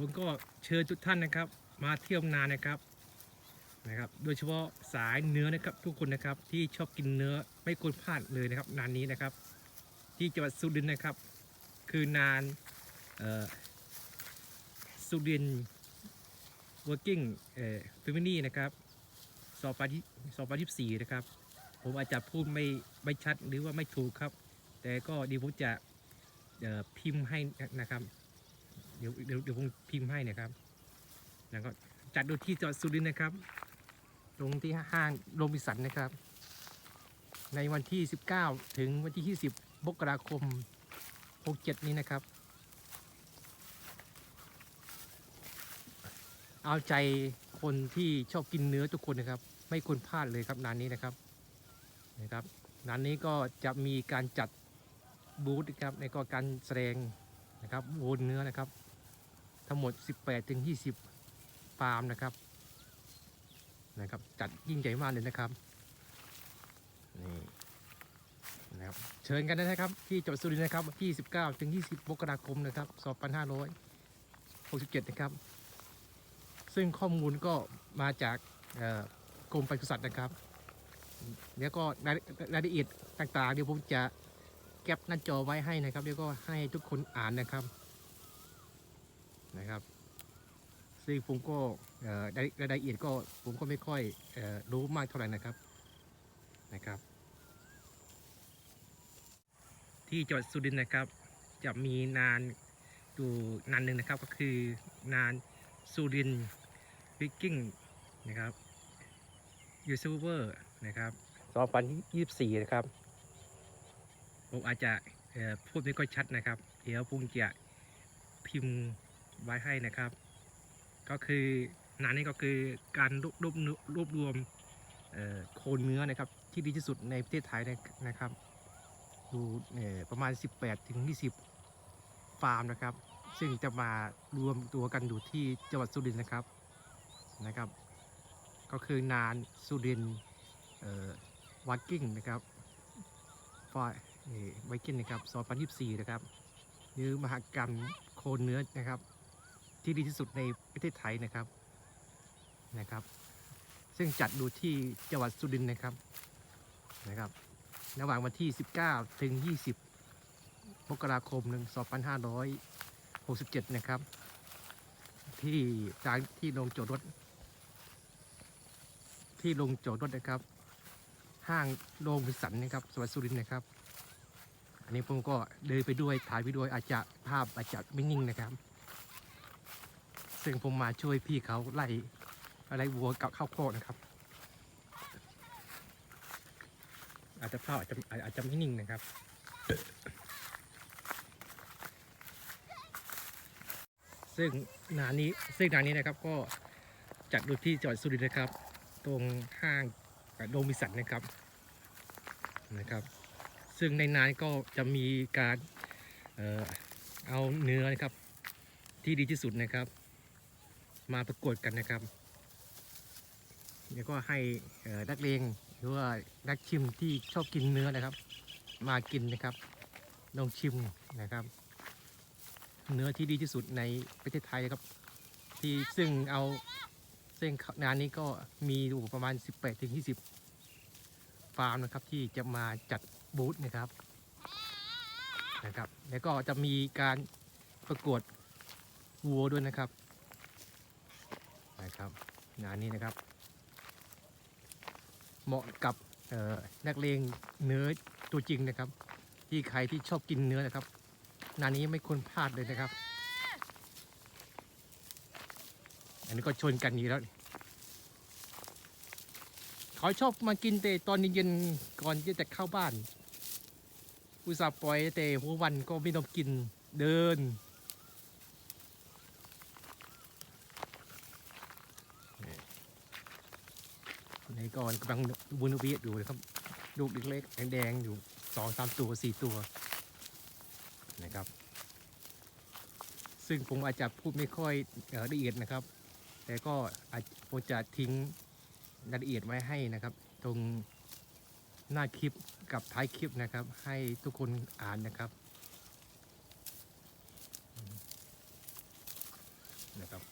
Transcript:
ผมก็เชิญทุกท่านนะครับ มาเที่ยวงานนะครับนะครับ โดยเฉพาะสายเนื้อนะครับทุกคนนะครับที่ชอบกินเนื้อไม่ควรพลาดเลยนะครับงานนี้นะครับ ที่จังหวัดสุรินทร์นะครับ คือนานเออสุรินทร์ working เอ่อ family นะครับสอบปาที่สอบปาที่สี่นะครับ ผมอาจจะพูดไม่ไม่ชัดหรือว่าไม่ถูกครับ แต่ก็ดีผมจะเอ่อพิมพ์ให้นะครับ เดี๋ยวเดี๋ยวเดี๋ยวผมพิมพ์ให้นะครับแล้วก็จัดโดยที่จังหวัดสุรินทร์นะครับตรงที่ห้างโรบินสันนะครับ ในวันที่ 19 ถึงวันที่ 20มกราคม 67 นี้นะครับ เอาใจคนที่ชอบกินเนื้อทุกคนนะครับ ไม่ควรพลาดเลยครับงานนี้นะครับนะครับงานนี้ก็จะมีการจัดบูธนะครับในก็การแสดงนะครับโวนเนื้อนะครับ ทั้งหมด 18ถึง20ฟาร์มนะครับนะครับจัดยิ่งใหญ่มากเลยนะครับนี่นะครับเชิญกันนะครับที่จังหวัดสุรินทร์นะครับที่19ถึง20มกราคมนะครับ2567นะครับ ซึ่งข้อมูลก็มาจากกรมปศุสัตว์นะครับเดี๋ยวก็รายละเอียดต่างๆเดี๋ยวผมจะแคปหน้าจอไว้ให้นะครับ เดี๋ยวก็ให้ทุกคนอ่านนะครับ นะครับซึ่งผมก็เอ่อรายรายละเอียดก็ผมก็ไม่ค่อยเอ่อรู้มากเท่าไหร่นะครับนะครับ ที่จังหวัดสุรินทร์นะครับ จะมีนานอยู่นานหนึ่งนะครับก็คือนานสุรินทร์วิกกิ้งนะครับยูทูบเบอร์นะครับ2024 นะครับ ผมอาจจะเอ่อพูดไม่ค่อยชัดนะครับ เดี๋ยวผมจะพิมพ์ ไว้ให้นะครับ ก็คืองานนี้ก็คือการรวบรวบรวบรวมโคนเนื้อนะครับที่ดีที่สุดในประเทศไทยนะครับดูประมาณ 18ถึง20 ฟาร์มนะครับ ซึ่งจะมารวมตัวกันอยู่ที่จังหวัดสุรินทร์นะครับนะครับ ก็คือนานสุรินทร์วัดกิ้งนะครับฟอยไวกิ้งนะครับ2024นยีนะครับหรือมหากรรมโคนเนื้อนะครับ ที่ดีที่สุดในประเทศไทยนะครับนะครับ ซึ่งจัดดูที่จังหวัดสุรินทร์นะครับนะครับระหว่างวันที่ 19 ถึง 20 มกราคมหนึ่ง2567 นะครับ ที่จากที่ลงจอดรถ ที่ลงจอดรถนะครับ ห้างโรงบิสันนะครับสวัสดิ์สุรินทร์นะครับ อันนี้ผมก็เดินไปด้วยถ่ายไปด้วยอาจจะภาพอาจจะไม่นิ่งนะครับ ซึ่งผมมาช่วยพี่เขาไล่อะไรวัวกับข้าวโพดนะครับ อาจจะภาพอาจจะอาจจะไม่นิ่งนะครับ ซึ่งงานนี้ซึ่งงานนี้นะครับก็จัดโดยที่จังหวัดสุรินทร์นะครับ ตรงห้างโดมิสันนะครับนะครับ ซึ่งในงานก็จะมีการเออเอาเนื้อนะครับที่ดีที่สุดนะครับ มาประกวดกันนะครับแล้วก็ให้นักเลงหรือว่านักชิมที่ชอบกินเนื้อนะครับ มากินนะครับลองชิมนะครับ เนื้อที่ดีที่สุดในประเทศไทยครับ ที่ซึ่งเอาซึ่งงานนี้ก็มีอยู่ประมาณ 18ถึง20 ฟาร์มนะครับ ที่จะมาจัดบูธนะครับนะครับ แล้วก็จะมีการประกวดวัวด้วยนะครับ นะครับ งานนี้นะครับ เหมาะกับนักเลงเนื้อตัวจริงนะครับ ที่ใครที่ชอบกินเนื้อนะครับงานนี้ไม่ควรพลาดเลยนะครับ อันนี้ก็ชนกันอยู่แล้วเขาชอบมากินแต่ตอนเย็นๆก่อนที่จะเข้าบ้าน อุตส่าห์ปล่อยแต่หัววันก็ไม่ต้องกินเดิน ในก่อนกำลังบุนเวียดอยู่นะครับ ลูกเล็กๆแดงๆอยู่สองสามตัวสี่ตัวนะครับ ซึ่งผมอาจจะพูดไม่ค่อยละเอียดนะครับ แต่ก็อาจผมจะทิ้งรายละเอียดไว้ให้นะครับ ตรงหน้าคลิปกับท้ายคลิปนะครับ ให้ทุกคนอ่านนะครับนะครับ